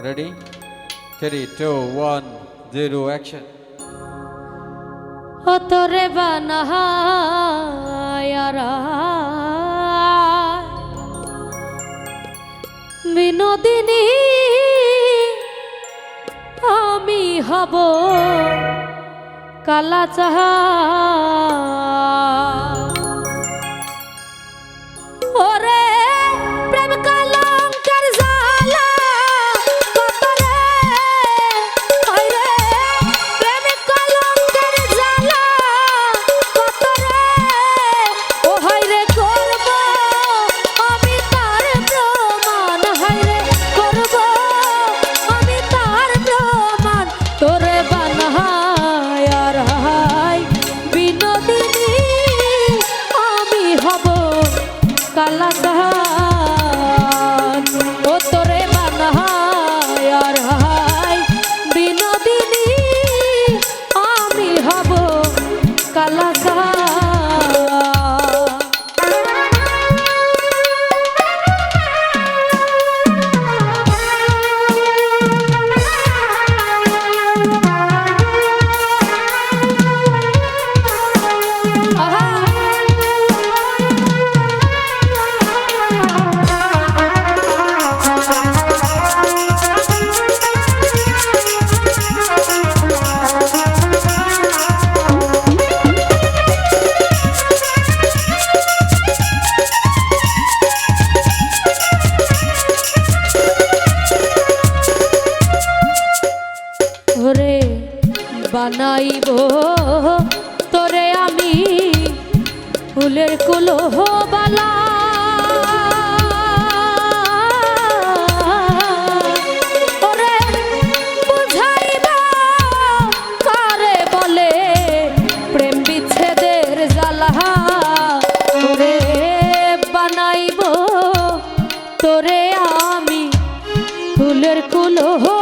Ready? Three, two, one, zero, action. অতরে বানাহায়ারা Binodini আমি হব কালা চাহা Oh. ফুলের কুলো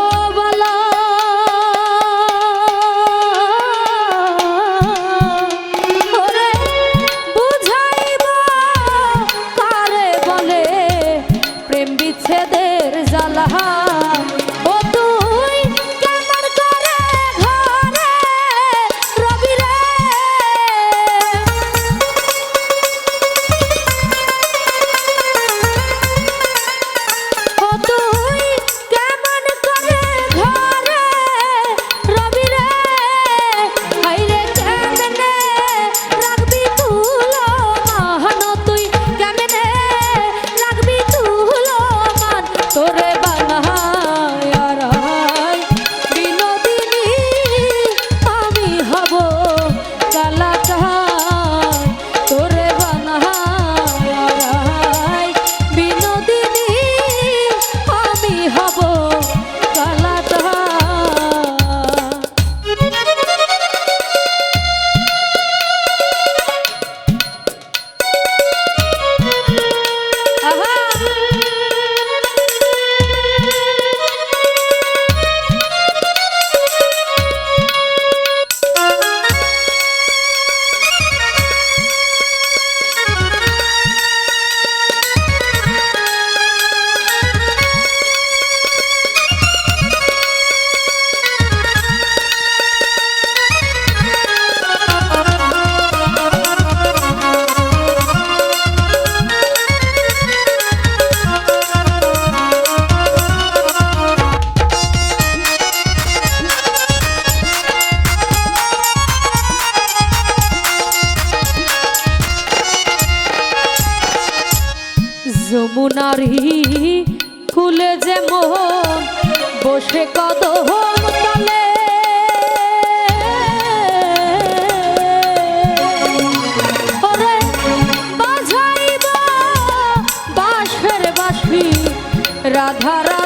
নারী কুলে যে মোহন বসে কদহ তালে। রাধা রাধারা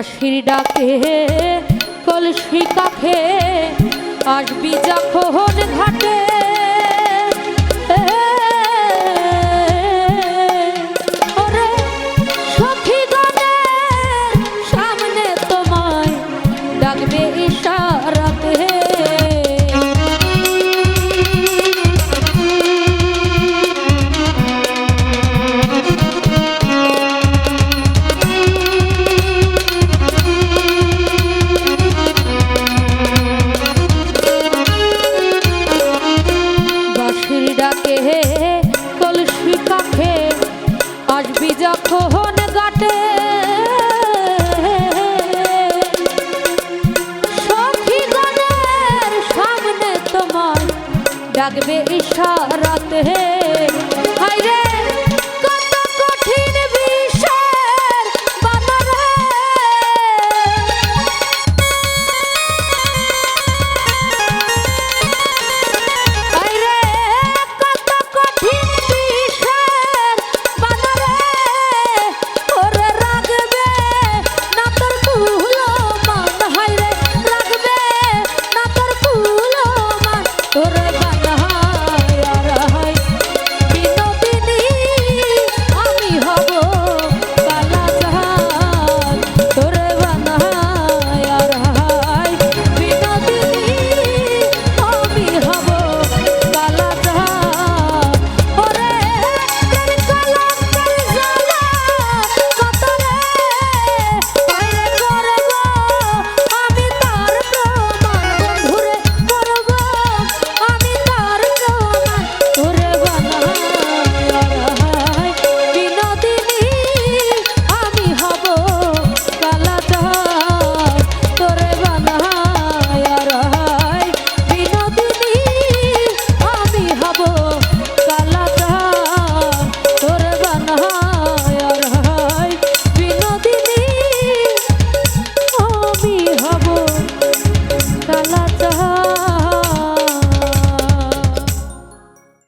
বাঁশির ডাকে কলসি কাখে আসবি যখন ঘাটে। যখন গাটে সখীগণের সামনে তোমার ডাকবে ইশারাতে।